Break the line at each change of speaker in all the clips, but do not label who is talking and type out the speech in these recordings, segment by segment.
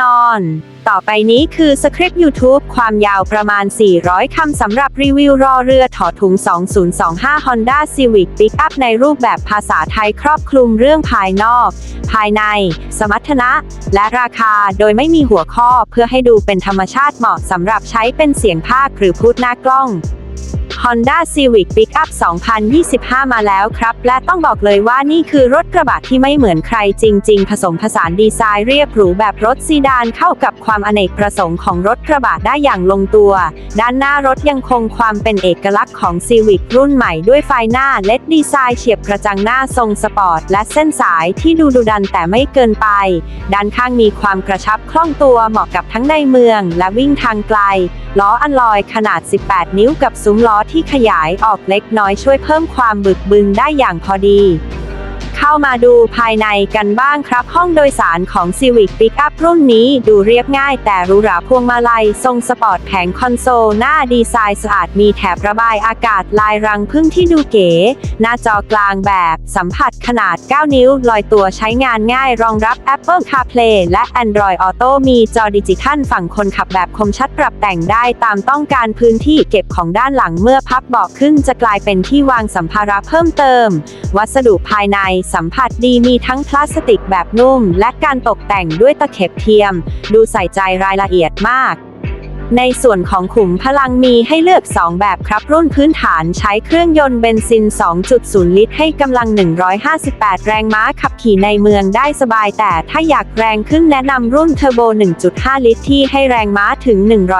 นอน ต่อไปนี้คือสคริปต์ YouTube ความยาวประมาณ 400 คำสำหรับรีวิวรอเรือถอถุง 2025 Honda Civic Pickup ในรูปแบบภาษาไทยครอบคลุมเรื่องภายนอก ภายใน สมรรถนะ และราคาโดยไม่มีหัวข้อเพื่อให้ดูเป็นธรรมชาติเหมาะสำหรับใช้เป็นเสียงภาคหรือพูดหน้ากล้อง Honda Civic Pickup 2025 มาแล้วครับ และต้องบอกเลยว่านี่คือรถกระบะที่ไม่เหมือนใครจริง ๆ ผสมผสานดีไซน์เรียบหรูแบบรถซีดานเข้ากับความอเนกประสงค์ของรถกระบะได้อย่างลงตัว ด้านหน้ารถยังคงความเป็นเอกลักษณ์ของ Civic รุ่นใหม่ด้วยไฟหน้าเลดดีไซน์เฉียบกระจังหน้าทรงสปอร์ต และเส้นสายที่ดูดุดันแต่ไม่เกินไป ด้านข้างมีความกระชับคล่องตัวเหมาะกับทั้งในเมือง และวิ่งทางไกล ล้ออันลอยขนาด 18 นิ้วกับซุ้มล้อที่ขยายออกเล็กน้อยช่วยเพิ่มความบึกบึนได้อย่างพอดี เข้ามาดูภายในกันบ้างครับ ห้องโดยสารของ Civic Pickup รุ่นนี้ดูเรียบง่ายแต่หรูหราพวงมาลัย ทรงสปอร์ตแผงคอนโซล หน้าดีไซน์สะอาดมีแถบระบายอากาศลายรังพึ่งที่ดูเก๋ หน้าจอกลางแบบ สัมผัสขนาด 9 นิ้ว ลอยตัวใช้งานง่ายรองรับ Apple CarPlay และ Android Auto มีจอดิจิทัลฝั่งคนขับแบบคมชัดปรับแต่งได้ตามต้องการพื้นที่เก็บของด้านหลังเมื่อพับเบาะขึ้นจะกลายเป็นที่วางสัมภาระเพิ่มเติม วัสดุภายในสัมผัสดีมีทั้งพลาสติกแบบนุ่ม และการตกแต่งด้วยตะเข็บเทียม ดูใส่ใจรายละเอียดมาก ในส่วนของขุมพลังมีให้เลือก 2 แบบครับรุ่นพื้นฐานใช้เครื่องยนต์เบนซิน 2.0 ลิตร ให้กำลัง 158 แรงม้าขับขี่ในเมืองได้สบาย แต่ถ้าอยากแรงขึ้นแนะนำรุ่นเทอร์โบ 1.5 ลิตร ที่ให้แรงม้าถึง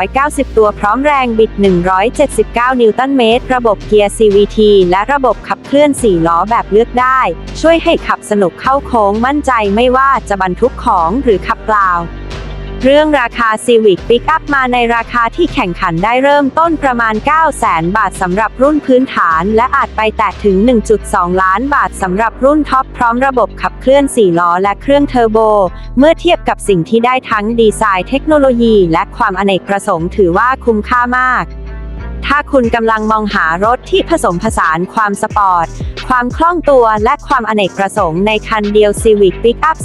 190 ตัวพร้อมแรงบิด 179 นิวตันเมตร ระบบเกียร์ CVT และระบบขับเคลื่อน 4 ล้อแบบเลือกได้ ช่วยให้ขับสนุกเข้าโค้งมั่นใจไม่ว่าจะบรรทุกของหรือขับเปล่า เรื่องราคา Civic Pickup มาในราคาที่แข่งขันได้เริ่มต้นประมาณ 900,000บาทสำหรับรุ่นพื้นฐาน และอาจไปแตะถึง 1.2 ล้านบาทสำหรับรุ่นท็อปพร้อมระบบขับเคลื่อน 4 ล้อและเครื่องเทอร์โบ เมื่อเทียบกับสิ่งที่ได้ทั้งดีไซน์เทคโนโลยี และความอเนกประสงค์ถือว่าคุ้มค่ามากถ้าคุณกำลังมองหารถที่ผสมผสานความสปอร์ต ความคล่องตัวและความอเนกประสงค์ในคันเดียว Civic Pickup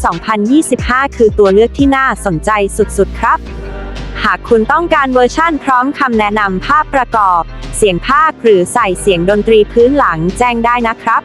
2025 คือตัวเลือกที่น่าสนใจสุดๆครับ หากคุณต้องการเวอร์ชั่นพร้อมคำแนะนำภาพประกอบ เสียงภาคหรือใส่เสียงดนตรีพื้นหลังแจ้งได้นะครับ